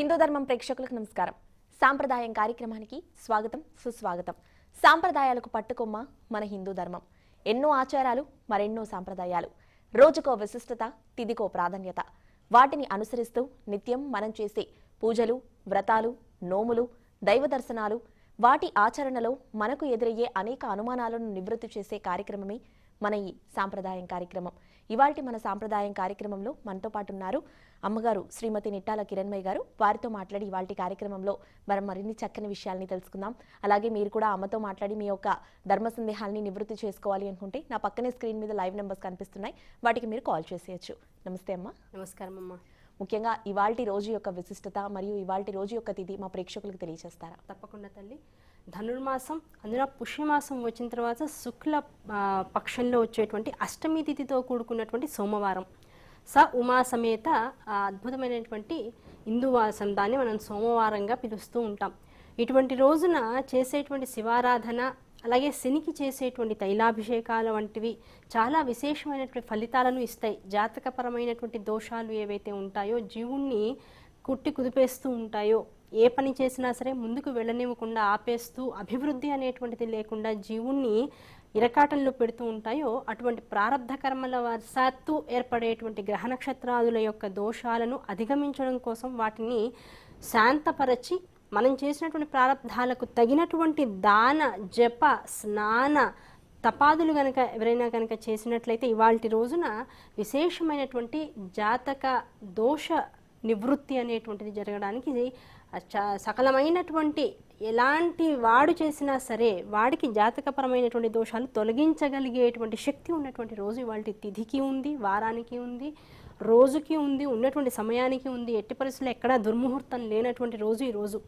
హిందూ ధర్మం ప్రేక్షకులకు నమస్కారం. సాంప్రదాయం కార్యక్రమానికి స్వాగతం సుస్వాగతం. సాంప్రదాయాలకు పట్టుకొమ్మ మన హిందూ ధర్మం. ఎన్నో ఆచారాలు మరెన్నో సాంప్రదాయాలు. రోజుకో విశిష్టత తిదికో ప్రాధాన్యత. వాటిని అనుసరిస్తూ నిత్యం మనం చేసే పూజలు వ్రతాలు నోములు దైవ దర్శనాలు. వాటి ఆచరణలో మనకు ఎదురయ్యే అనేక అనుమానాలను నివృత్తి చేసే కార్యక్రమమే మన ఈ సాంప్రదాయం కార్యక్రమం. ఇవాల్టి మన సాంప్రదాయం కార్యక్రమంలో మనతో పాటు ఉన్నారు అమ్మగారు శ్రీమతి నిట్టాల కిరణ్మయ్య గారు. వారితో మాట్లాడి ఇవాల్టి కార్యక్రమంలో మనం మరిన్ని చక్కని విషయాల్ని తెలుసుకుందాం. అలాగే మీరు కూడా అమ్మతో మాట్లాడి మీ యొక్క ధర్మ సందేహాల్ని నివృత్తి చేసుకోవాలి అనుకుంటే నా పక్కనే స్క్రీన్ మీద లైవ్ నెంబర్స్ కనిపిస్తున్నాయి. వాటికి మీరు కాల్ చేసేయచ్చు. నమస్తే అమ్మ. నమస్కారం అమ్మా. ముఖ్యంగా ఇవాల్టి రోజు యొక్క విశిష్టత మరియు ఇవాల్టి రోజు యొక్క తిథి మా ప్రేక్షకులకు తెలియజేస్తారా తప్పకుండా తల్లి. ధనుర్మాసం అందులో పుష్యమాసం వచ్చిన తర్వాత శుక్ల పక్షంలో వచ్చేటువంటి అష్టమి తిథితో కూడుకున్నటువంటి సోమవారం. స ఉమా సమేత అద్భుతమైనటువంటి హిందూవాసం దాన్ని మనం సోమవారంగా పిలుస్తూ ఉంటాం. ఇటువంటి రోజున చేసేటువంటి శివారాధన అలాగే శనికి చేసేటువంటి తైలాభిషేకాల వంటివి చాలా విశేషమైనటువంటి ఫలితాలను ఇస్తాయి. జాతకపరమైనటువంటి దోషాలు ఏవైతే ఉంటాయో జీవుణ్ణి కుట్టి కుదిపేస్తూ ఉంటాయో ఏ పని చేసినా సరే ముందుకు వెళ్ళనివ్వకుండా ఆపేస్తూ అభివృద్ధి అనేటువంటిది లేకుండా జీవుణ్ణి ఇరకాటంలో పెడుతూ ఉంటాయో అటువంటి ప్రారంధ కర్మల వశాత్తు ఏర్పడేటువంటి గ్రహ నక్షత్రాదుల యొక్క దోషాలను అధిగమించడం కోసం వాటిని శాంతపరచి మనం చేసినటువంటి ప్రారంధాలకు తగినటువంటి దాన జప స్నాన తపాదులు కనుక ఎవరైనా కనుక చేసినట్లయితే ఇవాళ రోజున విశేషమైనటువంటి జాతక దోష నివృత్తి అనేటువంటిది జరగడానికి సకలమైనటువంటి ఎలాంటి వాడు చేసినా సరే వాడికి జాతకపరమైనటువంటి దోషాలు తొలగించగలిగేటువంటి శక్తి ఉన్నటువంటి రోజు ఇవాళ తిథికి ఉంది వారానికి ఉంది రోజుకి ఉంది ఉన్నటువంటి సమయానికి ఉంది. ఎట్టి పరిస్థితుల్లో ఎక్కడా దుర్ముహూర్తం లేనటువంటి రోజు ఈ రోజు.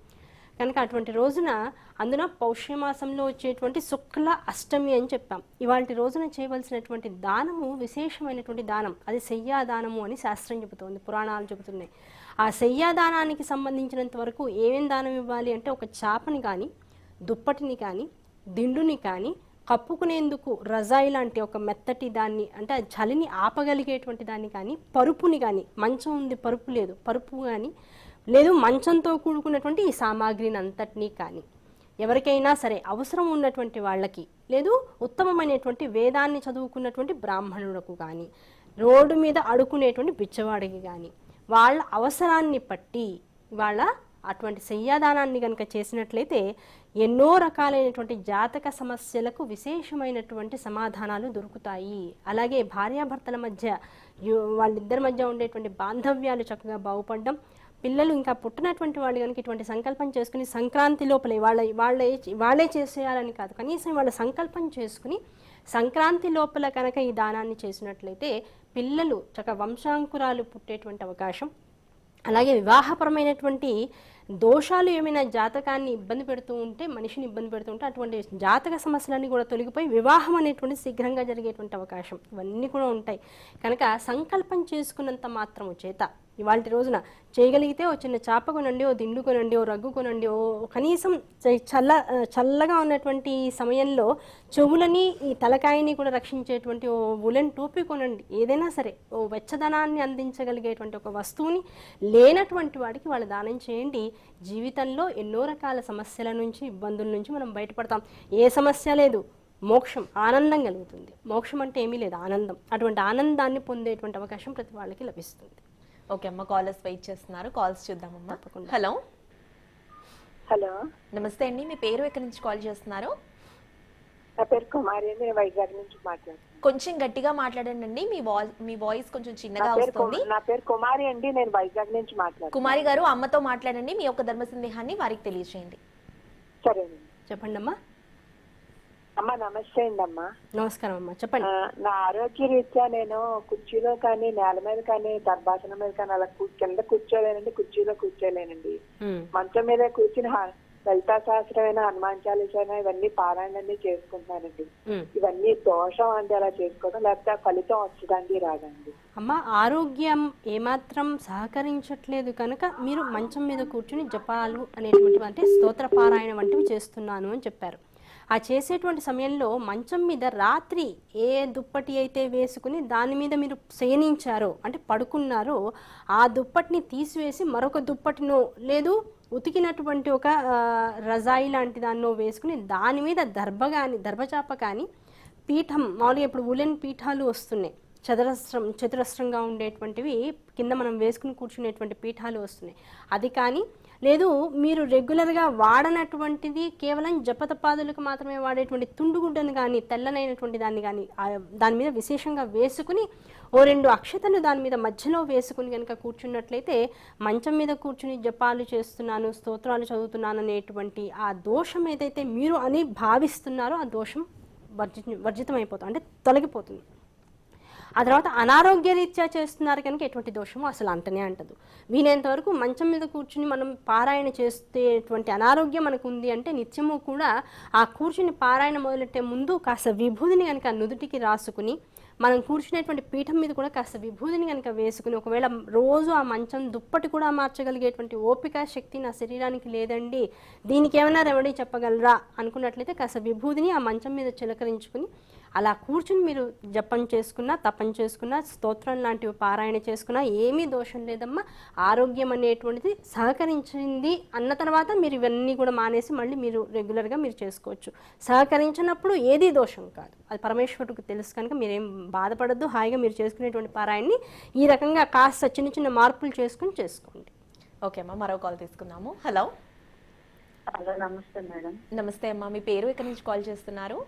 కనుక అటువంటి రోజున అందున పౌష్యమాసంలో వచ్చేటువంటి శుక్ల అష్టమి అని చెప్పాం. ఇవాళ రోజున చేయవలసినటువంటి దానము విశేషమైనటువంటి దానం. అది శయ్యా దానము అని శాస్త్రం చెబుతోంది పురాణాలు చెబుతున్నాయి. ఆ శయ్యాదానానికి సంబంధించినంత వరకు ఏమేం దానం ఇవ్వాలి అంటే ఒక చాపని కానీ దుప్పటిని కానీ దిండుని కానీ కప్పుకునేందుకు రజాయి లాంటి ఒక మెత్తటి దాన్ని అంటే ఆ చలిని ఆపగలిగేటువంటి దాన్ని కానీ పరుపుని కానీ మంచం ఉంది పరుపు లేదు పరుపు కానీ లేదు మంచంతో కూడుకున్నటువంటి ఈ సామాగ్రిని అంతటినీ కానీ ఎవరికైనా సరే అవసరం ఉన్నటువంటి వాళ్ళకి లేదు ఉత్తమమైనటువంటి వేదాన్ని చదువుకున్నటువంటి బ్రాహ్మణులకు కానీ రోడ్డు మీద అడుకునేటువంటి బిచ్చవాడికి కానీ వాళ్ళ అవసరాన్ని బట్టి వాళ్ళ అటువంటి శయ్యాదానాన్ని కనుక చేసినట్లయితే ఎన్నో రకాలైనటువంటి జాతక సమస్యలకు విశేషమైనటువంటి సమాధానాలు దొరుకుతాయి. అలాగే భార్యాభర్తల మధ్య వాళ్ళిద్దరి మధ్య ఉండేటువంటి బాంధవ్యాలు చక్కగా బాగుపడడం పిల్లలు ఇంకా పుట్టినటువంటి వాళ్ళు కనుక ఇటువంటి సంకల్పం చేసుకుని సంక్రాంతి లోపలే వాళ్ళ వాళ్ళే వాళ్ళే చేసేయాలని కాదు. కనీసం వాళ్ళ సంకల్పం చేసుకుని సంక్రాంతి లోపల కనుక ఈ దానాన్ని చేసినట్లయితే పిల్లలు చక్క వంశాంకురాలు పుట్టేటువంటి అవకాశం. అలాగే వివాహపరమైనటువంటి దోషాలు ఏమైనా జాతకాన్ని ఇబ్బంది పెడుతూ ఉంటే మనిషిని ఇబ్బంది పెడుతూ ఉంటే అటువంటి జాతక సమస్యలన్నీ కూడా తొలగిపోయి వివాహం అనేటువంటి శీఘ్రంగా జరిగేటువంటి అవకాశం. ఇవన్నీ కూడా ఉంటాయి. కనుక సంకల్పం చేసుకున్నంత మాత్రము చేత ఇవాళ రోజున చేయగలిగితే ఓ చిన్న చేప కొనండి ఓ దిండు కొనండి ఓ రగ్గు కొనండి ఓ కనీసం చ- చల్ల చల్లగా ఉన్నటువంటి సమయంలో చెవులని ఈ తలకాయని కూడా రక్షించేటువంటి ఓ ఉలెన్ టోపీ కొనండి. ఏదైనా సరే ఓ వెచ్చదనాన్ని అందించగలిగేటువంటి ఒక వస్తువుని లేనటువంటి వాడికి వాళ్ళు దానం చేయండి. జీవితంలో ఎన్నో రకాల సమస్యల నుంచి ఇబ్బందుల నుంచి మనం బయటపడతాం. ఏ సమస్య లేదు మోక్షం ఆనందం కలుగుతుంది. మోక్షం అంటే ఏమీ లేదు ఆనందం. అటువంటి ఆనందాన్ని పొందేటువంటి అవకాశం ప్రతి వాళ్ళకి లభిస్తుంది. ఓకే అమ్మ కాలర్స్ వెయిట్ చేస్తున్నారు. కాల్స్ చూద్దామమ్మా. తప్పకుండా. Hello hello. నమస్తే అండి మీ పేరు ఎక్కడి నుంచి కాల్ చేస్తున్నారు? నా పేరు కుమారి నేను వైజాగ్ నుంచి మాట్లాడుతున్నాను. కొంచెం గట్టిగా మాట్లాడండి అండి మీ వాయిస్ మీ వాయిస్ కొంచెం చిన్నగా వస్తుంది. నా పేరు కుమారి అండి నేను వైజాగ్ నుంచి మాట్లాడుతున్నాను. కుమారి గారు అమ్మతో మాట్లాడండి మీ యొక్క ధర్మ సందేహాన్ని వారికి తెలియజేయండి. సరేనండి. చెప్పండి అమ్మా అమ్మ నమస్తే అండి అమ్మ నమస్కారం అమ్మా చెప్పండి. నా ఆరోగ్య రీత్యా నేను కుర్చీలో కానీ నేల మీద కానీ దర్భాసనం మీద కానీ అలా కింద కూర్చోలేనండి కుర్చీలో కూర్చోలేనండి. మంచం మీద కూర్చుని లలితా సహస్రమైన హనుమాన్ చాలీసైనా ఇవన్నీ పారాయణన్ని చేసుకుంటానండి ఉమ్. ఇవన్నీ దోషం అంటే అలా చేసుకోవడం లేకపోతే ఫలితం వస్తుందండి రాదండి. అమ్మ ఆరోగ్యం ఏమాత్రం సహకరించట్లేదు కనుక మీరు మంచం మీద కూర్చుని జపాలు అనేటువంటి అంటే స్తోత్ర పారాయణ వంటివి చేస్తున్నాను అని చెప్పారు. ఆ చేసేటువంటి సమయంలో మంచం మీద రాత్రి ఏ దుప్పటి అయితే వేసుకుని దాని మీద మీరు శయనించారో అంటే పడుకున్నారో ఆ దుప్పటిని తీసివేసి మరొక దుప్పటినో లేదు ఉతికినటువంటి ఒక రజాయి లాంటి దాన్నో వేసుకుని దాని మీద దర్భ కానీ దర్భచాప కానీ పీఠం మామూలుగా ఇప్పుడు ఉలెన్ పీఠాలు వస్తున్నాయి. చతురస్రం చతురస్రంగా ఉండేటువంటివి కింద మనం వేసుకుని కూర్చునేటువంటి పీఠాలు వస్తున్నాయి. అది కానీ లేదు మీరు రెగ్యులర్గా వాడనటువంటిది కేవలం జపతపాదులకు మాత్రమే వాడేటువంటి తుండుగుడ్డను కానీ తెల్లనైనటువంటి దాన్ని కానీ దాని మీద విశేషంగా వేసుకుని ఓ రెండు అక్షతలు దాని మీద మధ్యలో వేసుకుని కనుక కూర్చున్నట్లయితే మంచం మీద కూర్చుని జపాలు చేస్తున్నాను స్తోత్రాలు చదువుతున్నాను అనేటువంటి ఆ దోషం ఏదైతే మీరు అని భావిస్తున్నారో ఆ దోషం వర్జి వర్జితమైపోతుంది అంటే తొలగిపోతుంది. ఆ తర్వాత అనారోగ్య రీత్యా చేస్తున్నారు కనుక ఎటువంటి దోషము అసలు అంటనే అంటదు. వీలైనంత వరకు మంచం మీద కూర్చుని మనం పారాయణ చేసేటువంటి అనారోగ్యం మనకు ఉంది అంటే నిత్యము కూడా ఆ కూర్చుని పారాయణ మొదలెట్టే ముందు కాస్త విభూదిని కనుక నుదుటికి రాసుకుని మనం కూర్చునేటువంటి పీఠం మీద కూడా కాస్త విభూదిని కనుక వేసుకుని ఒకవేళ రోజు ఆ మంచం దుప్పటి కూడా మార్చగలిగేటువంటి ఓపిక శక్తి నా శరీరానికి లేదండి దీనికి ఏమైనా రెమెడీ చెప్పగలరా అనుకున్నట్లయితే కాస్త విభూదిని ఆ మంచం మీద చిలకరించుకుని అలా కూర్చుని మీరు జపం చేసుకున్నా తపం చేసుకున్నా స్తోత్రం లాంటివి పారాయణ చేసుకున్నా ఏమీ దోషం లేదమ్మా. ఆరోగ్యం అనేటువంటిది సహకరించింది అన్న తర్వాత మీరు ఇవన్నీ కూడా మానేసి మళ్ళీ మీరు రెగ్యులర్గా మీరు చేసుకోవచ్చు. సహకరించినప్పుడు ఏదీ దోషం కాదు. అది పరమేశ్వరుడికి తెలుసు కనుక మీరేం బాధపడద్దు. హాయిగా మీరు చేసుకునేటువంటి పారాయణని ఈ రకంగా కాస్త చిన్న చిన్న మార్పులు చేసుకుని చేసుకోండి. ఓకే అమ్మా మరో కాల్ తీసుకుందాము. హలో. హలో నమస్తే మేడం. నమస్తే అమ్మా మీ పేరు ఎక్కడి నుంచి కాల్ చేస్తున్నారు?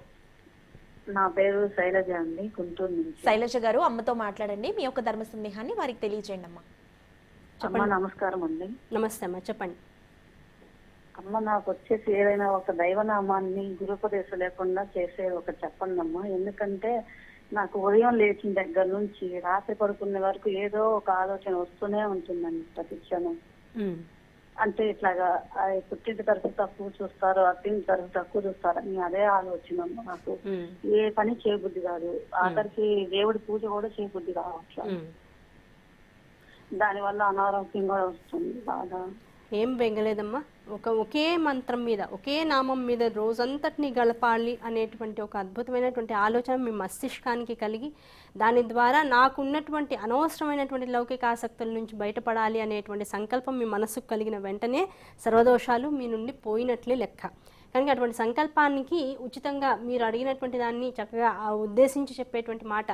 నా పేరు శైలజ అండి గుంటూరు నుంచి. శైలజ గారు అమ్మతో మాట్లాడండి. మీ యొక్క ధర్మ సందేహాన్ని వారికి తెలియజేయండి అమ్మా అమ్మ నమస్కారం అండి. నమస్తే అమ్మా చెప్పండి. అమ్మ నాకు వచ్చేసి ఏదైనా ఒక దైవనామాన్ని గురుపదేశం లేకుండా చేసే ఒక చెప్పండి అమ్మా ఎందుకంటే నాకు ఉదయం లేచిన దగ్గర నుంచి రాత్రి పడుకునే వరకు ఏదో ఒక ఆలోచన వస్తూనే ఉంటుందండి ప్రతి క్షణం. అంటే ఇట్లాగా ఆ పుట్టింటి తరఫు తక్కువ చూస్తారు అత్తింటి తరఫు తక్కువ చూస్తారు అని అదే ఆలోచన నాకు. ఏ పని చేయబుద్ధి కాదు. ఆఖరికి దేవుడి పూజ కూడా చేయబుద్ధి ఉమ్. దానివల్ల అనారోగ్యం కూడా వస్తుంది బాగా. ఏం బెంగలేదమ్మా? ఒక ఒకే మంత్రం మీద ఒకే నామం మీద రోజంతటిని గడపాలి అనేటువంటి ఒక అద్భుతమైనటువంటి ఆలోచన మీ మస్తిష్కానికి కలిగి దాని ద్వారా నాకున్నటువంటి అనవసరమైనటువంటి లౌకిక ఆసక్తుల నుంచి బయటపడాలి అనేటువంటి సంకల్పం మీ మనసుకు కలిగిన వెంటనే సర్వదోషాలు మీ నుండి పోయినట్లే లెక్క. కనుక అటువంటి సంకల్పానికి ఉచితంగా మీరు అడిగినటువంటి దాన్ని చక్కగా ఉద్దేశించి చెప్పేటువంటి మాట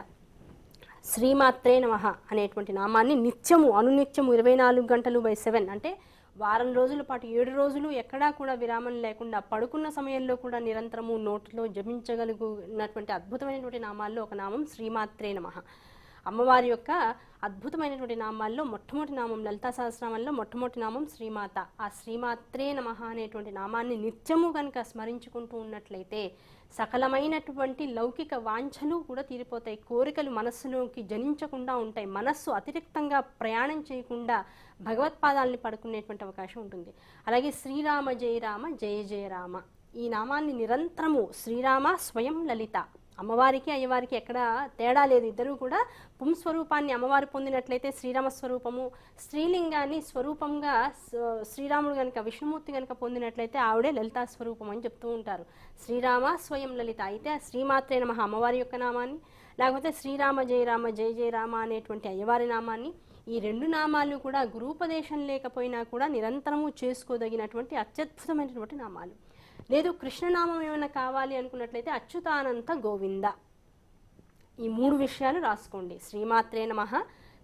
శ్రీమాత్రే నమ అనేటువంటి నామాన్ని నిత్యము అనునిత్యము ఇరవై నాలుగు గంటలు బై సెవెన్ అంటే వారం రోజుల పాటు ఏడు రోజులు ఎక్కడా కూడా విరామం లేకుండా పడుకున్న సమయంలో కూడా నిరంతరము నోటిలో జపించగలుగునటువంటి అద్భుతమైనటువంటి నామాల్లో ఒక నామం శ్రీమాత్రే నమ. అమ్మవారి యొక్క అద్భుతమైనటువంటి నామాల్లో మొట్టమొదటి నామం లలితా సహస్రామంలో మొట్టమొదటి నామం శ్రీమాత. ఆ శ్రీమాత్రే నమ అనేటువంటి నామాన్ని నిత్యము కనుక స్మరించుకుంటూ ఉన్నట్లయితే సకలమైనటువంటి లౌకిక వాంఛలు కూడా తీరిపోతాయి. కోరికలు మనస్సులోకి జనించకుండా ఉంటాయి. మనస్సు అతిరిక్తంగా ప్రయాణం చేయకుండా భగవత్పాదాలని పడుకునేటువంటి అవకాశం ఉంటుంది. అలాగే శ్రీరామ జయ రామ జయ జయ రామ. ఈ నామాన్ని నిరంతరము శ్రీరామ స్వయం లలిత అమ్మవారికి అయ్యవారికి ఎక్కడ తేడా లేదు. ఇద్దరూ కూడా పుంస్వరూపాన్ని అమ్మవారు పొందినట్లయితే శ్రీరామ స్వరూపము స్త్రీలింగాన్ని స్వరూపంగా శ్రీరాముడు కనుక విష్ణుమూర్తి కనుక పొందినట్లయితే ఆవిడే లలితా స్వరూపం అని చెప్తూ ఉంటారు. శ్రీరామ స్వయం లలిత అయితే ఆ శ్రీమాత్రే నమ అమ్మవారి యొక్క నామాన్ని. లేకపోతే శ్రీరామ జయ రామ జయ జయ రామ అనేటువంటి అయ్యవారి నామాన్ని. ఈ రెండు నామాలు కూడా గురూపదేశం లేకపోయినా కూడా నిరంతరము చేసుకోదగినటువంటి అత్యద్భుతమైనటువంటి నామాలు. లేదు కృష్ణనామం ఏమైనా కావాలి అనుకున్నట్లయితే అచ్యుతానంత గోవింద. ఈ మూడు విషయాలు రాసుకోండి. శ్రీమాత్రే నమ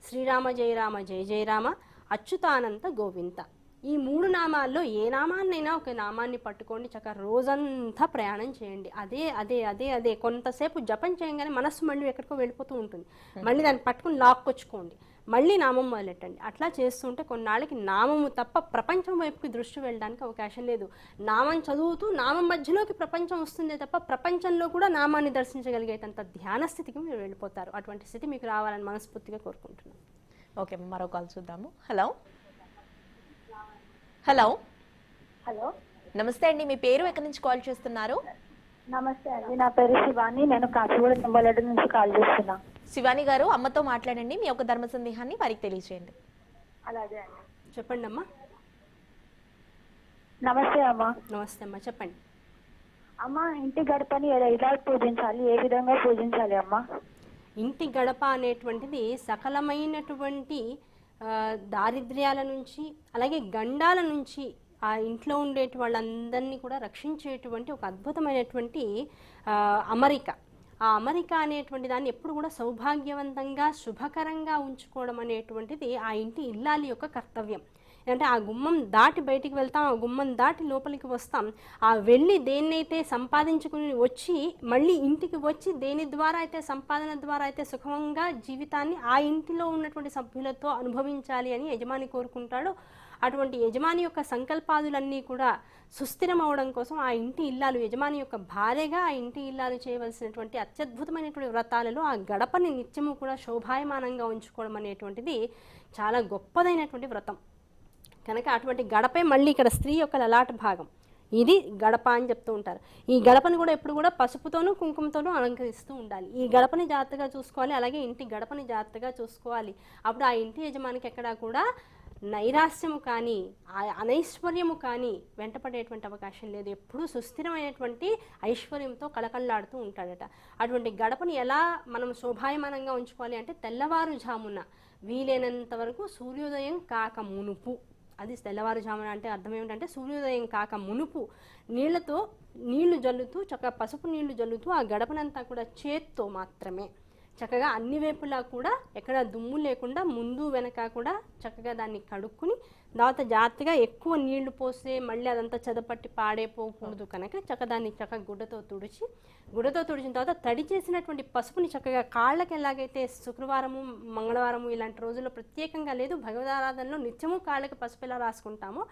శ్రీరామ జయ రామ జయ జయ రామ అచ్యుతానంత గోవింద. ఈ మూడు నామాల్లో ఏ నామాన్నైనా ఒక నామాన్ని పట్టుకోండి చక్కగా రోజంతా ప్రయాణం చేయండి. అదే అదే అదే అదే కొంతసేపు జపం చేయగానే మనస్సు మళ్ళీ ఎక్కడికో వెళ్ళిపోతూ ఉంటుంది. మళ్ళీ దాన్ని పట్టుకుని లాక్కొచ్చుకోండి. మళ్ళీ నామం మొదలెట్టండి. అట్లా చేస్తుంటే కొన్నాళ్ళకి నామము తప్ప ప్రపంచం వైపుకి దృష్టి వెళ్ళడానికి అవకాశం లేదు. నామం చదువుతూ నామం మధ్యలోకి ప్రపంచం వస్తుందే తప్ప ప్రపంచంలో కూడా నామాన్ని దర్శించగలిగేటంత ధ్యాన స్థితికి మీరు వెళ్ళిపోతారు. అటువంటి స్థితి మీకు రావాలని మనస్ఫూర్తిగా కోరుకుంటున్నాను ఓకే మరో కాల్ చూద్దాము. హలో. హలో. హలో. నమస్తే అండి మీ పేరు ఎక్కడి నుంచి కాల్ చేస్తున్నారు? నమస్తే అండి నా పేరు శివాని. నేను కాచిగూడ నుంచి కాల్ చేస్తున్నా. శివాని గారు అమ్మతో మాట్లాడండి. మీ యొక్క ధర్మ సందేహాన్ని వారికి తెలియజేయండి అలాగే అండి చెప్పండి అమ్మా నమస్తే అమ్మా. నమస్తే అమ్మా చెప్పండి. అమ్మ ఇంటి గడపని ఎలా పూజించాలి? ఏ విధంగా పూజించాలి అమ్మా? ఇంటి గడప అనేటువంటిది సకలమైనటువంటి ఆ, దారిద్ర్యాల నుంచి అలాగే గండాల నుంచి ఆ ఇంట్లో ఉండేటి వాళ్ళందరినీ కూడా రక్షించేటువంటి ఒక అద్భుతమైనటువంటి ఆ, అమరిక. ఆ అమరిక అనేటువంటి దాన్ని ఎప్పుడు కూడా సౌభాగ్యవంతంగా శుభకరంగా ఉంచుకోవడం అనేటువంటిది ఆ ఇంటి ఇల్లాలి యొక్క కర్తవ్యం. అంటే ఆ గుమ్మం దాటి బయటికి వెళ్తాం ఆ గుమ్మం దాటి లోపలికి వస్తాం. ఆ వెళ్ళి దేన్నైతే సంపాదించుకుని వచ్చి మళ్ళీ ఇంటికి వచ్చి దేని ద్వారా అయితే సంపాదన ద్వారా అయితే సుఖంగా జీవితాన్ని ఆ ఇంటిలో ఉన్నటువంటి సభ్యులతో అనుభవించాలి అని యజమాని కోరుకుంటాడు అటువంటి యజమాని యొక్క సంకల్పాదులన్నీ కూడా సుస్థిరం అవడం కోసం ఆ ఇంటి ఇల్లాలు యజమాని యొక్క భార్యగా ఆ ఇంటి ఇల్లాలు చేయవలసినటువంటి అత్యద్భుతమైనటువంటి వ్రతాలలో ఆ గడపని నిత్యము కూడా శోభాయమానంగా ఉంచుకోవడం అనేటువంటిది చాలా గొప్పదైనటువంటి వ్రతం. కనుక అటువంటి గడపే మళ్ళీ ఇక్కడ స్త్రీ యొక్క లలాట భాగం. ఇది గడప అని చెప్తూ ఉంటారు. ఈ గడపని కూడా ఎప్పుడు కూడా పసుపుతోనూ కుంకుమతోనూ అలంకరిస్తూ ఉండాలి. ఈ గడపని జాగ్రత్తగా చూసుకోవాలి అలాగే ఇంటి గడపని జాగ్రత్తగా చూసుకోవాలి. అప్పుడు ఆ ఇంటి యజమానికి ఎక్కడా కూడా నైరాశ్యము కానీ ఆ అనైశ్వర్యము కానీ వెంటపడేటువంటి అవకాశం లేదు. ఎప్పుడూ సుస్థిరమైనటువంటి ఐశ్వర్యంతో కళకళలాడుతూ ఉంటాడట. అటువంటి గడపని ఎలా మనం శోభాయమానంగా ఉంచుకోవాలి అంటే తెల్లవారుజామున వీలైనంత వరకు సూర్యోదయం కాక మునుపు. అది తెల్లవారుజామున అంటే అర్థం ఏమిటంటే సూర్యోదయం కాక మునుపు నీళ్ళతో నీళ్ళు జల్లుతూ చక్కగా పసుపు నీళ్ళు జల్లుతూ ఆ గడపనంతా కూడా చేత్తో మాత్రమే. చక్కగా అన్ని వైపులా కూడా ఎక్కడ దుమ్ము లేకుండా ముందు వెనక కూడా చక్కగా దాన్ని కడుక్కుని తర్వాత జాగ్రత్తగా ఎక్కువ నీళ్ళు పోస్తే మళ్ళీ అదంతా చెదపట్టి పాడైపోకూడదు కనుక చక్కగా దాన్ని చక్కగా గుడ్డతో తుడిచి గుడ్డతో తుడిచిన తర్వాత తడి చేసినటువంటి పసుపుని చక్కగా కాళ్ళకి ఎలాగైతే శుక్రవారము మంగళవారము ఇలాంటి రోజుల్లో ప్రత్యేకంగా లేదు భగవదారాధనలో నిత్యము కాళ్ళకి పసుపు ఎలా రాసుకుంటామో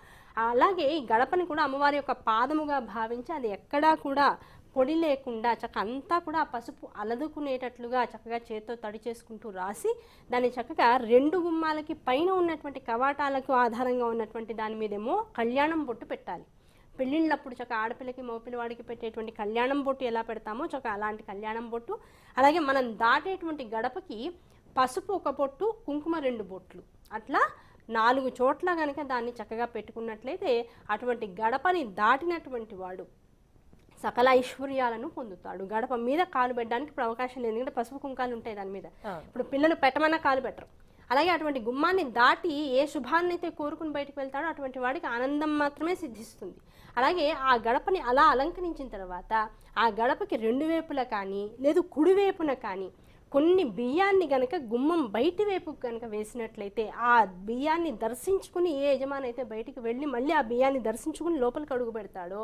అలాగే ఈ గడపని కూడా అమ్మవారి యొక్క పాదముగా భావించి అది ఎక్కడా కూడా పొడి లేకుండా చక్క అంతా కూడా ఆ పసుపు అలదుకునేటట్లుగా చక్కగా చేత్తో తడి చేసుకుంటూ రాసి దాన్ని చక్కగా రెండు గుమ్మాలకి పైన ఉన్నటువంటి కవాటాలకు ఆధారంగా ఉన్నటువంటి దాని మీదేమో కళ్యాణం బొట్టు పెట్టాలి. పెళ్ళిళ్ళప్పుడు చక్క ఆడపిల్లకి మగపిల్లవాడికి పెట్టేటువంటి కళ్యాణం బొట్టు ఎలా పెడతామో చక్క అలాంటి కళ్యాణం బొట్టు. అలాగే మనం దాటేటువంటి గడపకి పసుపు ఒక బొట్టు కుంకుమ రెండు బొట్లు. అట్లా నాలుగు చోట్ల కనుక దాన్ని చక్కగా పెట్టుకున్నట్లయితే అటువంటి గడపని దాటినటువంటి వాడు సకల ఐశ్వర్యాలను పొందుతాడు. గడప మీద కాలు పెట్టడానికి ఇప్పుడు అవకాశం లేదు. ఎందుకంటే పసుపు కుంకాలు ఉంటాయి దాని మీద. ఇప్పుడు పిల్లలు పెట్టమన్నా కాలు పెట్టరు. అలాగే అటువంటి గుమ్మాన్ని దాటి ఏ శుభాన్ని అయితే కోరుకుని బయటకు వెళ్తాడో అటువంటి వాడికి ఆనందం మాత్రమే సిద్ధిస్తుంది. అలాగే ఆ గడపని అలా అలంకరించిన తర్వాత ఆ గడపకి రెండు వైపులా కానీ లేదు కుడి వైపున కానీ కొన్ని బియ్యాన్ని గనక గుమ్మం బయటి వైపు కనుక వేసినట్లయితే ఆ బియ్యాన్ని దర్శించుకుని ఏ యజమాని అయితే బయటికి వెళ్ళి మళ్ళీ ఆ బియ్యాన్ని దర్శించుకుని లోపలికి అడుగు పెడతాడో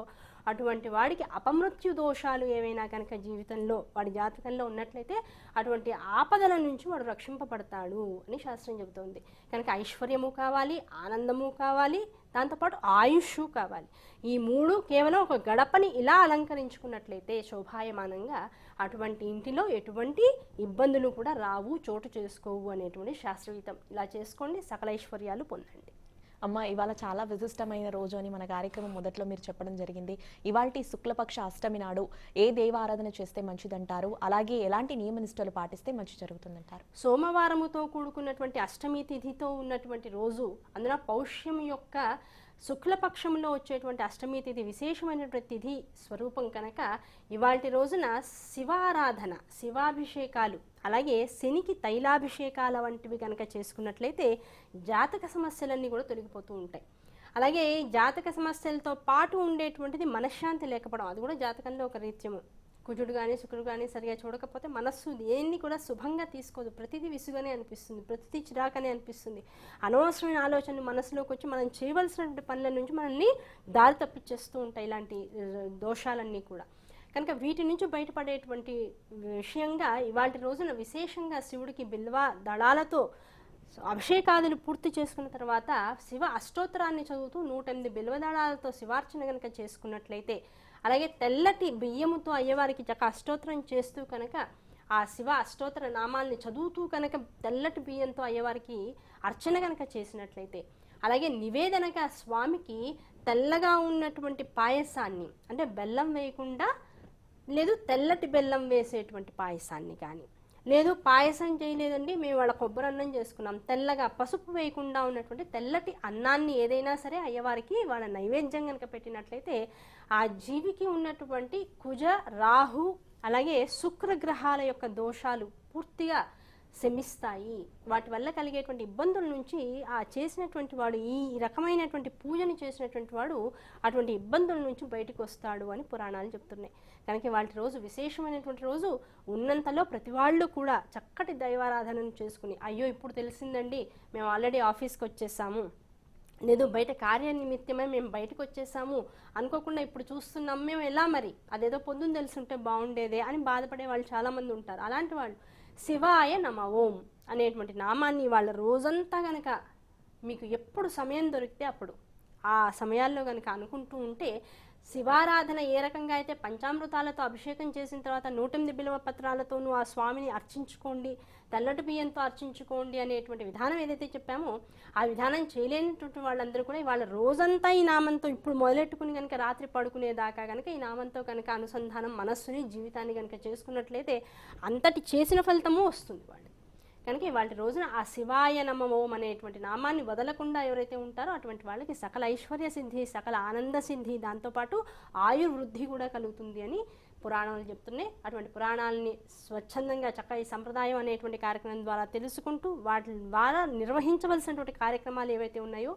అటువంటి వాడికి అపమృత్యు దోషాలు ఏవైనా కనుక జీవితంలో వాడి జాతకంలో ఉన్నట్లయితే అటువంటి ఆపదల నుంచి వాడు రక్షింపబడతాడు అని శాస్త్రం చెబుతోంది. కనుక ఐశ్వర్యము కావాలి ఆనందము కావాలి దాంతోపాటు ఆయుష్ కావాలి. ఈ మూడు కేవలం ఒక గడపని ఇలా అలంకరించుకున్నట్లయితే శోభాయమానంగా అటువంటి ఇంటిలో ఎటువంటి ఇబ్బందులు కూడా రావు చోటు చేసుకోవు అనేటువంటి శాస్త్రగీతం. ఇలా చేసుకోండి సకల ఐశ్వర్యాలు పొందండి. అమ్మ ఇవాళ చాలా విశిష్టమైన రోజు అని మన కార్యక్రమం మొదట్లో మీరు చెప్పడం జరిగింది. ఇవాళ శుక్లపక్ష అష్టమి నాడు ఏ దేవారాధన చేస్తే మంచిదంటారు? అలాగే ఎలాంటి నియమ నిష్టలు పాటిస్తే మంచి జరుగుతుందంటారు? సోమవారముతో కూడుకున్నటువంటి అష్టమి తిథితో ఉన్నటువంటి రోజు అందున పౌష్యం యొక్క శుక్లపక్షంలో వచ్చేటువంటి అష్టమి తిథి విశేషమైనటువంటి తిథి స్వరూపం కనుక ఇవాటి రోజున శివారాధన శివాభిషేకాలు అలాగే శనికి తైలాభిషేకాల వంటివి కనుక చేసుకున్నట్లయితే జాతక సమస్యలన్నీ కూడా తొలగిపోతూ ఉంటాయి. అలాగే జాతక సమస్యలతో పాటు ఉండేటువంటిది మనశ్శాంతి లేకపోవడం అది కూడా జాతకంలో ఒక రీత్యము. కుజుడు కానీ శుక్రుడు కానీ సరిగా చూడకపోతే మనస్సు దేన్ని కూడా శుభంగా తీసుకోదు. ప్రతిదీ విసుగనే అనిపిస్తుంది. ప్రతిదీ చిరాకనే అనిపిస్తుంది. అనవసరమైన ఆలోచనలు మనసులోకి వచ్చి మనం చేయవలసినటువంటి పనుల నుంచి మనల్ని దారి తప్పించేస్తూ ఉంటాయి ఇలాంటి దోషాలన్నీ కూడా. కనుక వీటి నుంచి బయటపడేటువంటి విషయంగా ఇవాటి రోజున విశేషంగా శివుడికి బిల్వ దళాలతో అభిషేకాదులు పూర్తి చేసుకున్న తర్వాత శివ అష్టోత్తరాన్ని చదువుతూ నూట ఎనిమిది బిల్వదళాలతో శివార్చన కనుక చేసుకున్నట్లయితే అలాగే తెల్లటి బియ్యముతో అయ్యేవారికి చక్క అష్టోత్తరం చేస్తూ కనుక ఆ శివ అష్టోత్తర నామాల్ని చదువుతూ కనుక తెల్లటి బియ్యంతో అయ్యేవారికి అర్చన కనుక చేసినట్లయితే అలాగే నివేదనగా స్వామికి తెల్లగా ఉన్నటువంటి పాయసాన్ని అంటే బెల్లం వేయకుండా లేదు తెల్లటి బెల్లం వేసేటువంటి పాయసాన్ని కానీ లేదు పాయసం చేయలేదండి. మేము వాళ్ళ కొబ్బరి అన్నం చేసుకున్నాం. తెల్లగా పసుపు వేయకుండా ఉన్నటువంటి తెల్లటి అన్నాన్ని ఏదైనా సరే అయ్యవారికి వాళ్ళ నైవేద్యం కనుక పెట్టినట్లయితే ఆ జీవికి ఉన్నటువంటి కుజ రాహు అలాగే శుక్ర గ్రహాల యొక్క దోషాలు పూర్తిగా శమిస్తాయి వాటి వల్ల కలిగేటువంటి ఇబ్బందుల నుంచి ఆ చేసినటువంటి వాడు ఈ రకమైనటువంటి పూజను చేసినటువంటి వాడు అటువంటి ఇబ్బందుల నుంచి బయటకు వస్తాడు అని పురాణాలు చెప్తున్నాయి. కనుక వాటి రోజు విశేషమైనటువంటి రోజు ఉన్నంతలో ప్రతి వాళ్ళు కూడా చక్కటి దైవారాధనను చేసుకుని అయ్యో ఇప్పుడు తెలిసిందండి మేము ఆల్రెడీ ఆఫీస్కి వచ్చేసాము. లేదు బయట కార్యనిమిత్తమే మేము బయటకు వచ్చేసాము. అనుకోకుండా ఇప్పుడు చూస్తున్నాం మేము ఎలా మరి? అదేదో పొద్దున్న తెలుసుంటే బాగుండేదే అని బాధపడే వాళ్ళు చాలామంది ఉంటారు. అలాంటి వాళ్ళు శివాయ నమ ఓం అనేటువంటి నామాన్ని వాళ్ళ రోజంతా గనక మీకు ఎప్పుడు సమయం దొరికితే అప్పుడు ఆ సమయాల్లో కనుక అనుకుంటూ ఉంటే శివారాధన ఏ రకంగా అయితే పంచామృతాలతో అభిషేకం చేసిన తర్వాత నూటెనిమిది బిలువ పత్రాలతోనూ ఆ స్వామిని అర్చించుకోండి తెల్లటి బియ్యంతో అర్చించుకోండి అనేటువంటి విధానం ఏదైతే చెప్పామో ఆ విధానం చేయలేనటువంటి వాళ్ళందరూ కూడా వాళ్ళ రోజంతా ఈ నామంతో ఇప్పుడు మొదలెట్టుకుని కనుక రాత్రి పడుకునేదాకా కనుక ఈ నామంతో కనుక అనుసంధానం మనస్సుని జీవితాన్ని కనుక చేసుకున్నట్లయితే అంతటి చేసిన ఫలితము వస్తుంది వాళ్ళు కనుక ఇవాళ రోజున ఆ శివాయ నమ ఓం అనేటువంటి నామాన్ని వదలకుండా ఎవరైతే ఉంటారో అటువంటి వాళ్ళకి సకల ఐశ్వర్య సిద్ధి సకల ఆనంద సిద్ధి దాంతోపాటు ఆయుర్వృద్ధి కూడా కలుగుతుంది అని పురాణాలు చెప్తున్నాయి. అటువంటి పురాణాలని స్వచ్ఛందంగా చక్క ఈ సంప్రదాయం అనేటువంటి కార్యక్రమం ద్వారా తెలుసుకుంటూ వాటి ద్వారా నిర్వహించవలసినటువంటి కార్యక్రమాలు ఏవైతే ఉన్నాయో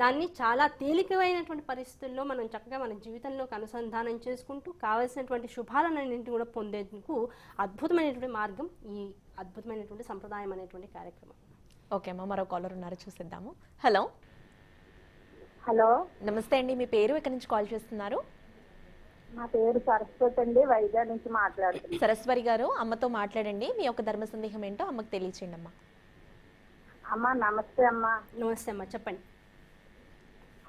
దాన్ని చాలా తేలికమైనటువంటి పరిస్థితుల్లో మనం చక్కగా మన జీవితంలోకి అనుసంధానం చేసుకుంటూ కావలసినటువంటి శుభాలన్నింటినీ కూడా పొందేందుకు అద్భుతమైనటువంటి మార్గం ఈ అద్భుతమైనటువంటి సంప్రదాయం అనేటువంటి కార్యక్రమం. ఓకే అమ్మ మరో కాలర్ ఉన్నారు చూసిద్దాము. హలో హలో నమస్తే అండి మీ పేరు ఎక్కడి నుంచి కాల్ చేస్తున్నారు? నా పేరు సరస్వతి అండి వైజాగ్ నుంచి మాట్లాడుతున్నాను. సరస్వరి గారు అమ్మతో మాట్లాడండి. మీ యొక్క ధర్మ సందేహం ఏంటో అమ్మకు తెలియచేయండి అమ్మా. అమ్మా నమస్తే అమ్మా. నమస్తే అమ్మ చెప్పండి.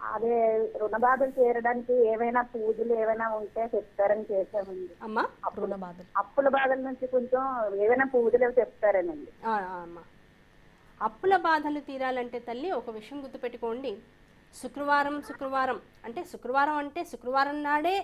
అదే రుణ బాధలు తీరడానికి ఏమైనా పూజలు ఏమైనా ఉంటే చెప్తారని చేశామండి. అమ్మ? రుణ బాధలు అప్పుల బాధల నుంచి కొంచెం ఏమైనా పూజలు చెప్తారేనండి. ఆ, ఆ, అమ్మ. అప్పుల బాధలు తీరాలంటే తల్లి ఒక విషయం గుర్తుపెట్టుకోండి. శుక్రవారం శుక్రవారం. అంటే శుక్రవారం అంటే శుక్రవారం నాడే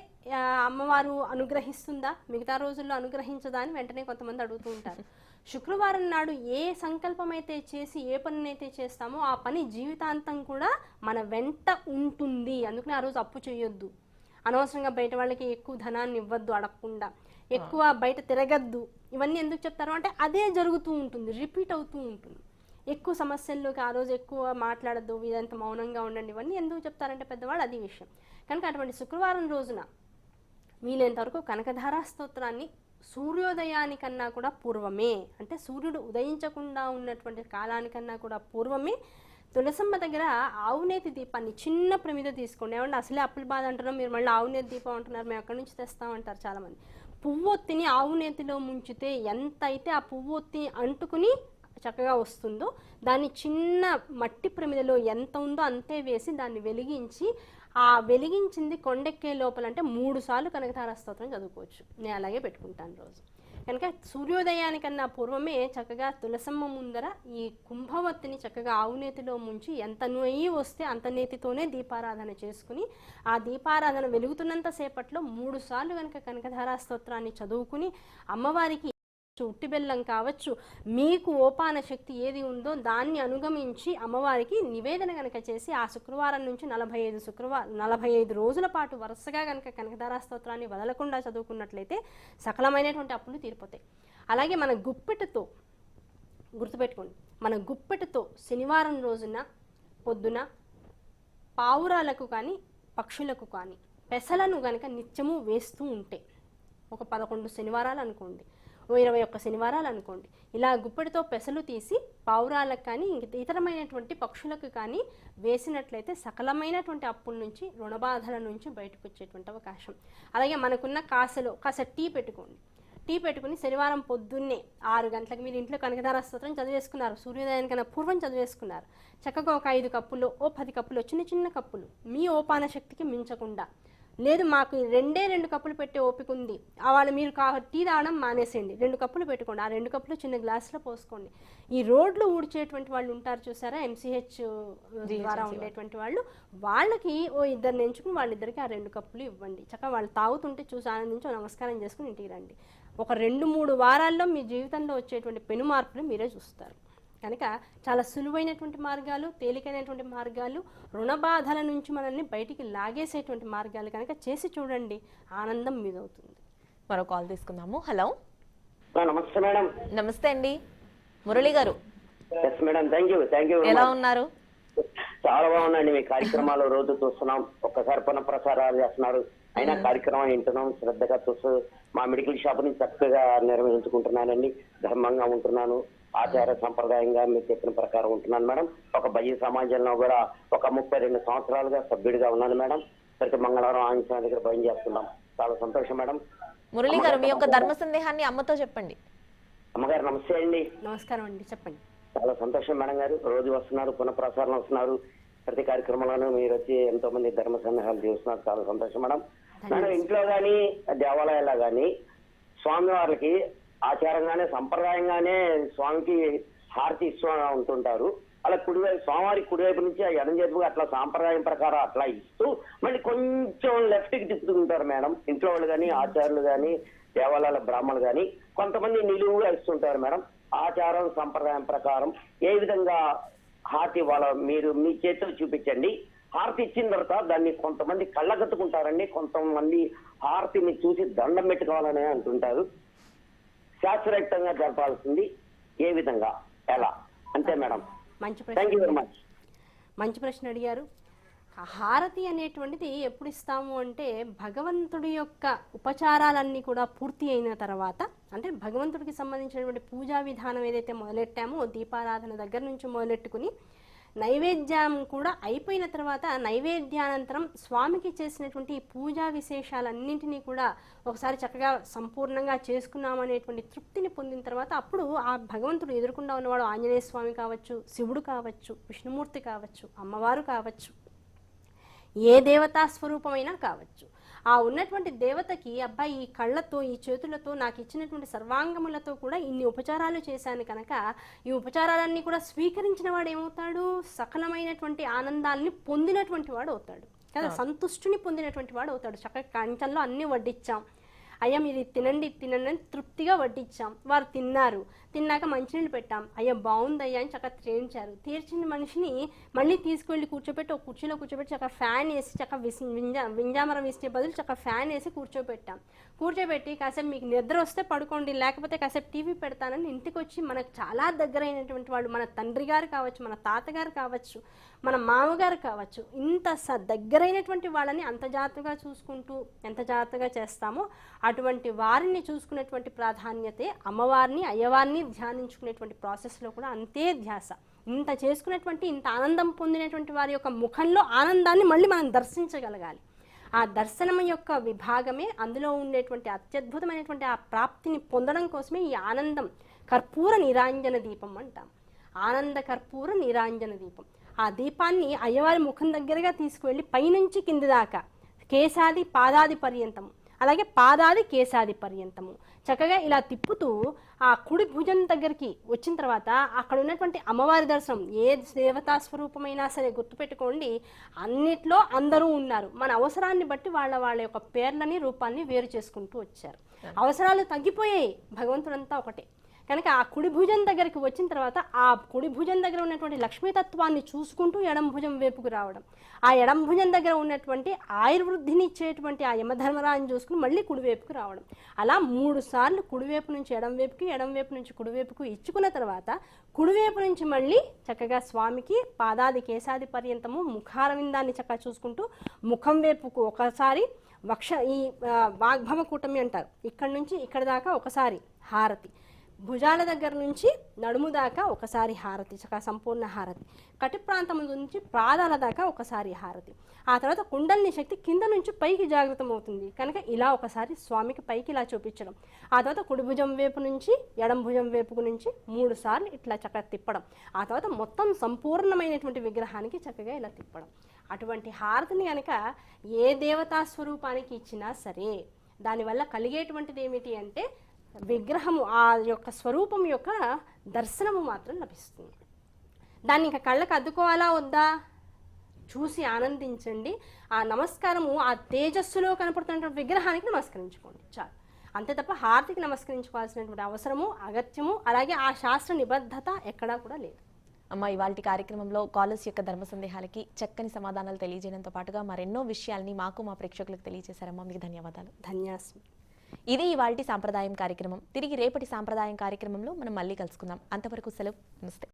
అమ్మవారు అనుగ్రహిస్తుందా? మిగతా రోజుల్లో అనుగ్రహించదా అని వెంటనే కొంతమంది అడుగుతూ ఉంటారు. శుక్రవారం నాడు ఏ సంకల్పం అయితే చేసి ఏ పనినైతే చేస్తామో ఆ పని జీవితాంతం కూడా మన వెంట ఉంటుంది. అందుకని ఆ రోజు అప్పు చేయొద్దు అనవసరంగా బయట వాళ్ళకి ఎక్కువ ధనాన్ని ఇవ్వద్దు అడగకుండా. ఎక్కువ బయట తిరగద్దు. ఇవన్నీ ఎందుకు చెప్తారు అంటే అదే జరుగుతూ ఉంటుంది. రిపీట్ అవుతూ ఉంటుంది. ఎక్కువ సమస్యల్లోకి ఆ రోజు ఎక్కువ మాట్లాడద్దు ఇదంతా మౌనంగా ఉండండి ఇవన్నీ ఎందుకు చెప్తారంటే పెద్దవాళ్ళు అది విషయం. కనుక అటువంటి శుక్రవారం రోజున వీలైనంతవరకు కనకధారా స్తోత్రాన్ని సూర్యోదయానికన్నా కూడా పూర్వమే అంటే సూర్యుడు ఉదయించకుండా ఉన్నటువంటి కాలానికన్నా కూడా పూర్వమే తులసమ్మ దగ్గర ఆవునేతి దీపాన్ని చిన్న ప్రమిద తీసుకోండి. ఏమంటే అసలే అప్పుల బాధ అంటున్నాం మీరు మళ్ళీ ఆవునేతి దీపం అంటున్నారు మేము ఎక్కడి నుంచి తెస్తామంటారు చాలామంది. పువ్వొత్తిని ఆవునేతిలో ముంచితే ఎంత అయితే ఆ పువ్వొత్తిని అంటుకుని చక్కగా వస్తుందో దాన్ని చిన్న మట్టి ప్రమిదలో ఎంత ఉందో అంతే వేసి దాన్ని వెలిగించి ఆ వెలిగించింది కొండెక్కే లోపల అంటే మూడు సార్లు కనకతార స్తోత్రం చదువుకోవచ్చు. నేను అలాగే పెట్టుకుంటాను రోజు. కనుక సూర్యోదయానికన్నా పూర్వమే చక్కగా తులసమ్మ ముందర ఈ కుంభవత్తిని చక్కగా ఆవునేతిలో ముంచి ఎంత నెయ్యి వస్తే అంత నేతితోనే దీపారాధన చేసుకుని ఆ దీపారాధన వెలుగుతున్నంత సేపట్లో మూడు సార్లు కనుక కనకధారా స్తోత్రాన్ని చదువుకుని అమ్మవారికి ఉట్టి బెల్లం కావచ్చు మీకు ఓపాన శక్తి ఏది ఉందో దాన్ని అనుగమించి అమ్మవారికి నివేదన కనుక చేసి ఆ శుక్రవారం నుంచి నలభై ఐదు శుక్రవారం నలభై ఐదు రోజుల పాటు వరుసగా కనుక కనకదారా స్తోత్రాన్ని వదలకుండా చదువుకున్నట్లయితే సకలమైనటువంటి అప్పులు తీరిపోతాయి. అలాగే మన గుప్పెటతో గుర్తుపెట్టుకోండి. మన గుప్పెటతో శనివారం రోజున పొద్దున పావురాలకు కానీ పక్షులకు కానీ పెసలను కనుక నిత్యము వేస్తూ ఉంటే ఒక పదకొండు శనివారాలు అనుకోండి. ఇరవై ఒక్క శనివారాలు అనుకోండి ఇలా గుప్పెడితో పెసలు తీసి పావురాలకు కానీ ఇంక ఇతరమైనటువంటి పక్షులకు కానీ వేసినట్లయితే సకలమైనటువంటి అప్పుల నుంచి రుణబాధల నుంచి బయటకు వచ్చేటువంటి అవకాశం. అలాగే మనకున్న కాసలో కాస టీ పెట్టుకోండి. టీ పెట్టుకుని శనివారం పొద్దున్నే ఆరు గంటలకు మీరు ఇంట్లో కనకదార స్తోత్రం చదివేసుకున్నారు. సూర్యోదయానికన్నా పూర్వం చదివేసుకున్నారు. చక్కగా ఒక ఐదు కప్పులు ఓ పది కప్పులు చిన్న చిన్న కప్పులు మీ ఓపాన శక్తికి మించకుండా లేదు మాకు రెండే రెండు కప్పులు పెట్టే ఓపిక ఉంది. వాళ్ళు మీరు కా టీ తాగడం మానేసేయండి. రెండు కప్పులు పెట్టుకోండి. ఆ రెండు కప్పులు చిన్న గ్లాసులో పోసుకోండి. ఈ రోడ్లు ఊడ్చేటువంటి వాళ్ళు ఉంటారు చూసారా? ఎంసీహెచ్ ద్వారా ఉండేటువంటి వాళ్ళు. వాళ్ళకి ఓ ఇద్దరిని ఎంచుకుని వాళ్ళిద్దరికి ఆ రెండు కప్పులు ఇవ్వండి. చక్కగా వాళ్ళు తాగుతుంటే చూసి ఆనందించి నమస్కారం చేసుకుని ఇంటికి రండి. ఒక రెండు మూడు వారాల్లో మీ జీవితంలో వచ్చేటువంటి పెను మార్పులు మీరే చూస్తారు. కనుక చాలా సులువైనటువంటి మార్గాలు తేలికైనటువంటి మార్గాలు రుణ బాధల నుంచి మనల్ని బయటికి లాగేసేటువంటి మార్గాలు కనుక చేసి చూడండి. ఆనందం మీదవుతుంది. మరో కాల్ తీసుకుందాము. హలో. నమస్తే మేడం. నమస్తే అండి. మురళి గారు. Yes madam. Thank you thank you ఎలా ఉన్నారు? చాలా బాగుందండి మీ కార్యక్రమాలు రోజు చూస్తున్నాం. ఒక్కసారి పునః ప్రసారాలు చేస్తున్నారు. అయినా కార్యక్రమం వింటున్నాం. శ్రద్ధగా చూస్తూ మా మెడికల్ షాప్ని చక్కగా నిర్వహించుకుంటున్నానండి. ధర్మంగా ఉంటున్నాను. ఆచార సంప్రదాయంగా మీరు చెప్పిన ప్రకారం ఉంటున్నాను మేడం. ఒక భయ సమాజంలో కూడా ఒక ముప్పై రెండు సంవత్సరాలుగా సభ్యుడిగా ఉన్నాను మేడం. ప్రతి మంగళవారం ఆంజనేయ స్వామి దగ్గర భయం చేస్తున్నాం. చాలా సంతోషం మేడం. మురళి గారు మీ యొక్క ధర్మ సందేహాన్ని అమ్మతో చెప్పండి. అమ్మగారు నమస్తే అండి. నమస్కారం అండి చెప్పండి. చాలా సంతోషం మేడం గారు. రోజు వస్తున్నారు పునఃప్రసారం వస్తున్నారు. ప్రతి కార్యక్రమంలోనూ మీరు వచ్చి ఎంతో మంది ధర్మ సందేహాలు చేస్తున్నారు. చాలా సంతోషం మేడం. మేడం ఇంట్లో గాని దేవాలయాల్లో గాని స్వామి వారికి ఆచారంగానే సంప్రదాయంగానే స్వామికి హారతి ఇస్తూ ఉంటుంటారు. అలా కుడివైపు స్వామివారి కుడివైపు నుంచి ఆ ఎడం అట్లా సాంప్రదాయం ప్రకారం అట్లా ఇస్తూ మళ్ళీ కొంచెం లెఫ్ట్కి తిప్పుతుంటారు మేడం. ఇంట్లో వాళ్ళు కానీ ఆచార్యులు కానీ దేవాలయాల బ్రాహ్మణులు కానీ కొంతమంది నిలువుగా ఇస్తుంటారు మేడం. ఆచారం సంప్రదాయం ప్రకారం ఏ విధంగా హారతి వాళ్ళ మీరు మీ చేతిలో చూపించండి. హారతి ఇచ్చిన తర్వాత దాన్ని కొంతమంది కళ్ళగట్టుకుంటారండి కొంతమంది హారతిని చూసి దండం పెట్టుకోవాలని అంటుంటారు. శాస్త్రయుక్తంగా జరపాల్సింది ఏ విధంగా? ఎలా? అంతే మేడం. మంచి థ్యాంక్ యూ వెరీ ప్రశ్న మచ్ మంచి ప్రశ్న అడిగారు. హారతి అనేటువంటిది ఎప్పుడు ఇస్తాము అంటే భగవంతుడి యొక్క ఉపచారాలన్నీ కూడా పూర్తి అయిన తర్వాత అంటే భగవంతుడికి సంబంధించినటువంటి పూజా విధానం ఏదైతే మొదలెట్టామో దీపారాధన దగ్గర నుంచి మొదలెట్టుకుని నైవేద్యం కూడా అయిపోయిన తర్వాత నైవేద్యానంతరం స్వామికి చేసినటువంటి పూజా విశేషాలన్నింటినీ కూడా ఒకసారి చక్కగా సంపూర్ణంగా చేసుకున్నామనేటువంటి తృప్తిని పొందిన తర్వాత అప్పుడు ఆ భగవంతుడు ఎదుర్కొండా ఉన్నవాడు ఆంజనేయ స్వామి కావచ్చు శివుడు కావచ్చు విష్ణుమూర్తి కావచ్చు అమ్మవారు కావచ్చు ఏ దేవతా స్వరూపమైనా కావచ్చు. ఆ ఉన్నటువంటి దేవతకి అబ్బాయి ఈ కళ్ళతో ఈ చేతులతో నాకు ఇచ్చినటువంటి సర్వాంగములతో కూడా ఇన్ని ఉపచారాలు చేశాను కనుక ఈ ఉపచారాలన్నీ కూడా స్వీకరించిన వాడు ఏమవుతాడు? సకలమైనటువంటి ఆనందాల్ని పొందినటువంటి వాడు అవుతాడు. కదా సంతుష్టిని పొందినటువంటి వాడు అవుతాడు. చక్కగా కంచంలో అన్ని వడ్డించాం అయ్యా మీరు ఇది తినండి ఇది తినండి అని తృప్తిగా వడ్డించాం. వారు తిన్నారు. తిన్నాక మంచినీళ్ళు పెట్టాం. అయ్యా బాగుందయ్యా అని చక్కగా తీర్చారు తీర్చిన మనిషిని మళ్ళీ తీసుకెళ్ళి కూర్చోబెట్టి ఒక కుర్చీలో కూర్చోబెట్టి చక్కగా ఫ్యాన్ వేసి చక్కగా విసి వింజా వింజామరం వేసే బదులు చక్కగా ఫ్యాన్ వేసి కూర్చోబెట్టాం కూర్చోబెట్టి కాసేపు మీకు నిద్ర వస్తే పడుకోండి లేకపోతే కాసేపు టీవీ పెడతానని ఇంటికి వచ్చి మనకు చాలా దగ్గరైనటువంటి వాళ్ళు మన తండ్రి గారు కావచ్చు మన తాతగారు కావచ్చు మన మామగారు కావచ్చు ఇంత స దగ్గరైనటువంటి వాళ్ళని అంత జాగ్రత్తగా చూసుకుంటూ ఎంత జాగ్రత్తగా చేస్తామో అటువంటి వారిని చూసుకునేటువంటి ప్రాధాన్యతే అమ్మవారిని అయ్యవారిని ధ్యానించుకునేటువంటి ప్రాసెస్లో కూడా అంతే ధ్యాస. ఇంత చేసుకునేటువంటి ఇంత ఆనందం పొందినటువంటి వారి యొక్క ముఖంలో ఆనందాన్ని మళ్ళీ మనం దర్శించగలగాలి. ఆ దర్శనం యొక్క విభాగమే అందులో ఉండేటువంటి అత్యద్భుతమైనటువంటి ఆ ప్రాప్తిని పొందడం కోసమే ఈ ఆనందం కర్పూర నిరాంజన దీపం అంటాం. ఆనంద కర్పూర నిరాంజన దీపం. ఆ దీపాన్ని అయ్యవారి ముఖం దగ్గరగా తీసుకువెళ్ళి పైనుంచి కింది దాకా కేశాది పాదాది పర్యంతము. అలాగే పాదాది కేశాది పర్యంతము. చక్కగా ఇలా తిప్పుతూ ఆ కుడి భుజం దగ్గరికి వచ్చిన తర్వాత అక్కడ ఉన్నటువంటి అమ్మవారి దర్శనం ఏ దేవతా స్వరూపమైనా సరే గుర్తుపెట్టుకోండి అన్నిట్లో అందరూ ఉన్నారు. మన అవసరాన్ని బట్టి వాళ్ళ వాళ్ళ యొక్క పేర్లని రూపాన్ని వేరు చేసుకుంటూ వచ్చారు. అవసరాలు తగ్గిపోయాయి. భగవంతుడంతా ఒకటే. కనుక ఆ కుడి భుజం దగ్గరికి వచ్చిన తర్వాత ఆ కుడి భుజం దగ్గర ఉన్నటువంటి లక్ష్మీతత్వాన్ని చూసుకుంటూ ఎడం భుజం వైపుకు రావడం. ఆ ఎడం భుజం దగ్గర ఉన్నటువంటి ఆయుర్వృద్ధిని ఇచ్చేటువంటి ఆ యమధర్మరాజుని చూసుకుని మళ్ళీ కుడివైపుకు రావడం. అలా మూడు సార్లు కుడివైపు నుంచి ఎడం వైపుకి ఎడం వైపు నుంచి కుడివైపుకు ఇచ్చుకున్న తర్వాత కుడివైపు నుంచి మళ్ళీ చక్కగా స్వామికి పాదాది కేశాది పర్యంతము ముఖారవిందాన్ని చక్కగా చూసుకుంటూ ముఖం వైపుకు ఒకసారి వక్ష ఈ వాగ్భవ కూటమి అంటారు. ఇక్కడ నుంచి ఇక్కడ దాకా ఒకసారి హారతి. భుజాల దగ్గర నుంచి నడుము దాకా ఒకసారి హారతి చక్కగా సంపూర్ణ హారతి. కటి ప్రాంతం నుంచి పాదాల దాకా ఒకసారి హారతి. ఆ తర్వాత కుండలిని శక్తి కింద నుంచి పైకి జాగృతం అవుతుంది. కనుక ఇలా ఒకసారి స్వామికి పైకి ఇలా చూపించడం. ఆ తర్వాత కుడి భుజం వైపు నుంచి ఎడం భుజం వైపు నుంచి మూడు సార్లు ఇట్లా చక్కగా తిప్పడం. ఆ తర్వాత మొత్తం సంపూర్ణమైనటువంటి విగ్రహానికి చక్కగా ఇలా తిప్పడం. అటువంటి హారతిని కనుక ఏ దేవతా స్వరూపానికి ఇచ్చినా సరే దానివల్ల కలిగేటువంటిది ఏమిటి అంటే విగ్రహము ఆ యొక్క స్వరూపం యొక్క దర్శనము మాత్రం లభిస్తుంది. దాన్ని ఇంకా కళ్ళకు అద్దుకోవాలా వద్దా? చూసి ఆనందించండి. ఆ నమస్కారము ఆ తేజస్సులో కనపడుతున్న విగ్రహానికి నమస్కరించుకోండి. చాలు. అంతే తప్ప హారతికి నమస్కరించుకోవాల్సినటువంటి అవసరము అగత్యము అలాగే ఆ శాస్త్ర నిబద్ధత ఎక్కడా కూడా లేదు. అమ్మ ఇవాళ కార్యక్రమంలో కాలర్స్ యొక్క ధర్మ సందేహాలకి చక్కని సమాధానాలు తెలియజేయడంతో పాటుగా మరెన్నో విషయాల్ని మాకు మా ప్రేక్షకులకు తెలియజేశారమ్మా. మీకు ధన్యవాదాలు. ధన్యాస్మి. ఇది ఇవాళ సాంప్రదాయం కార్యక్రమం. తిరిగి రేపటి సాంప్రదాయం కార్యక్రమంలో మనం మళ్ళీ కలుసుకుందాం. అంతవరకు సెలవు. నమస్తే.